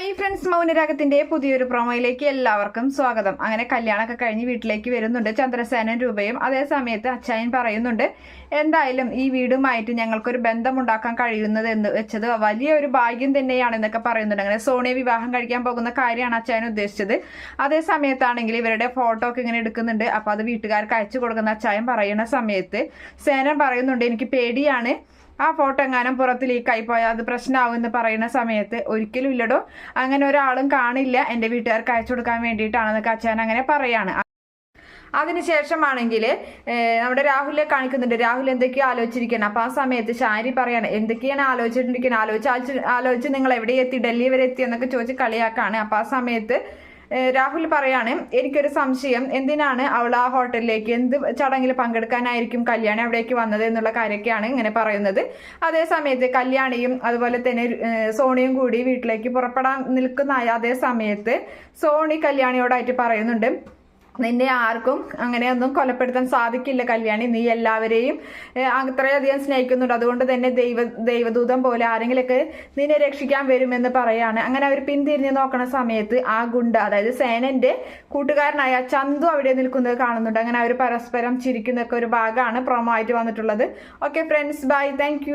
Hi friends മൗനരാഗത്തിന്റെ പുതിയൊരു പ്രൊമോയിലേക്ക് എല്ലാവർക്കും സ്വാഗതം. അങ്ങനെ കല്യാണമൊക്കെ കഴിഞ്ഞ് വീട്ടിലേക്ക് വരുന്നുണ്ട് ചന്ദ്രസേനൻ രൂപയും. അതേസമയത്ത് അച്ചായൻ പറയുന്നുണ്ട് എന്തായാലും ഈ വീടുമായിട്ട് ഞങ്ങൾക്കൊരു ബന്ധമുണ്ടാക്കാൻ കഴിയുന്നത് എന്ന് വെച്ചത് വലിയൊരു ഭാഗ്യം തന്നെയാണ് എന്നൊക്കെ പറയുന്നുണ്ട്. അങ്ങനെ സോണിയെ വിവാഹം കഴിക്കാൻ പോകുന്ന കാര്യമാണ് അച്ചായൻ ഉദ്ദേശിച്ചത്. അതേ സമയത്താണെങ്കിൽ ഇവരുടെ ഫോട്ടോ ഒക്കെ ഇങ്ങനെ എടുക്കുന്നുണ്ട്. അപ്പോൾ അത് വീട്ടുകാർക്ക് അയച്ചു കൊടുക്കുന്ന അച്ചായൻ പറയുന്ന സമയത്ത് സേനൻ പറയുന്നുണ്ട് എനിക്ക് പേടിയാണ്. ആ ഫോട്ടോ എങ്ങാനും പുറത്ത് ലീക്കായി പോയാൽ അത് പ്രശ്നമാവും എന്ന് പറയുന്ന സമയത്ത് ഒരിക്കലും ഇല്ലടോ. അങ്ങനെ ഒരാളും കാണില്ല. എന്റെ വീട്ടുകാർക്ക് അയച്ചു കൊടുക്കാൻ വേണ്ടിയിട്ടാണെന്നൊക്കെ അച്ഛൻ അങ്ങനെ പറയാണ്. അതിനുശേഷമാണെങ്കിൽ നമ്മുടെ രാഹുലിനെ കാണിക്കുന്നുണ്ട്. രാഹുൽ എന്തൊക്കെയോ ആലോചിച്ചിരിക്കണം അപ്പോൾ ആ സമയത്ത് ഷാരി പറയാണ് എന്തൊക്കെയാണ് ആലോചിച്ചിട്ടിരിക്കുന്നത് ആലോചിച്ച് ആലോചിച്ച് നിങ്ങൾ എവിടെ എത്തി ഡൽഹി വരെ എത്തി? എന്നൊക്കെ ചോദിച്ച് കളിയാക്കാണ്. അപ്പോൾ ആ സമയത്ത് രാഹുൽ പറയാണ് എനിക്കൊരു സംശയം. എന്തിനാണ് അവൾ ആ ഹോട്ടലിലേക്ക് എന്ത് ചടങ്ങിൽ പങ്കെടുക്കാനായിരിക്കും കല്യാണി അവിടേക്ക് വന്നത് എന്നുള്ള കാര്യമൊക്കെയാണ് ഇങ്ങനെ പറയുന്നത്. അതേ സമയത്ത് കല്യാണിയും അതുപോലെ തന്നെ സോണിയും കൂടി വീട്ടിലേക്ക് പുറപ്പെടാൻ നിൽക്കുന്ന അതേ സമയത്ത് സോണി കല്യാണിയോടായിട്ട് പറയുന്നുണ്ട്. നിന്നെ ആർക്കും അങ്ങനെയൊന്നും കൊലപ്പെടുത്താൻ സാധിക്കില്ല കല്യാണി. നീ എല്ലാവരെയും അത്രയധികം സ്നേഹിക്കുന്നുണ്ട്. അതുകൊണ്ട് തന്നെ ദൈവ ദൈവദൂതം പോലെ ആരെങ്കിലൊക്കെ നിന്നെ രക്ഷിക്കാൻ വരുമെന്ന് പറയാണ്. അങ്ങനെ അവർ പിന്തിരിഞ്ഞ് നോക്കണ സമയത്ത് ആ ഗുണ്ട അതായത് സേനന്റെ കൂട്ടുകാരനായ ചന്തു അവിടെ നിൽക്കുന്നത് കാണുന്നുണ്ട്. അങ്ങനെ അവർ പരസ്പരം ചിരിക്കുന്നൊക്കെ ഒരു ഭാഗമാണ് പ്രൊമോ ആയിട്ട് വന്നിട്ടുള്ളത്. Okay friends bye thank